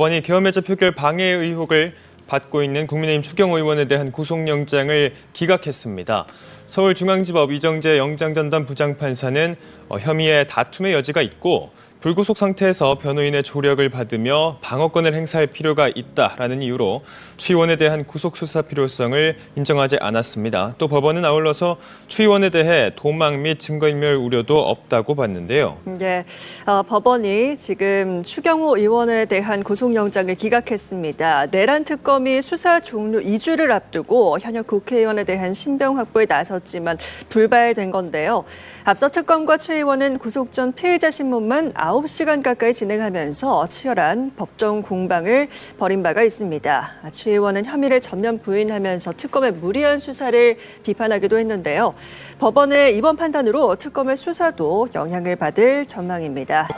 법원이 계엄해제 표결 방해 의혹을 받고 있는 국민의힘 추경 의원에 대한 구속영장을 기각했습니다. 서울중앙지법 이정재 영장전담 부장판사는 어, 혐의에 다툼의 여지가 있고 불구속 상태에서 변호인의 조력을 받으며 방어권을 행사할 필요가 있다라는 이유로 추 의원에 대한 구속 수사 필요성을 인정하지 않았습니다. 또 법원은 아울러서 추 의원에 대해 도망 및 증거인멸 우려도 없다고 봤는데요. 네, 어, 법원이 지금 추경호 의원에 대한 구속영장을 기각했습니다. 내란 특검이 수사 종료 2주를 앞두고 현역 국회의원에 대한 신병 확보에 나섰지만 불발된 건데요. 앞서 특검과 최 의원은 구속 전 피해자 신문만 9시간 가까이 진행하면서 치열한 법정 공방을 벌인 바가 있습니다. 최 의원은 혐의를 전면 부인하면서 특검의 무리한 수사를 비판하기도 했는데요. 법원의 이번 판단으로 특검의 수사도 영향을 받을 전망입니다.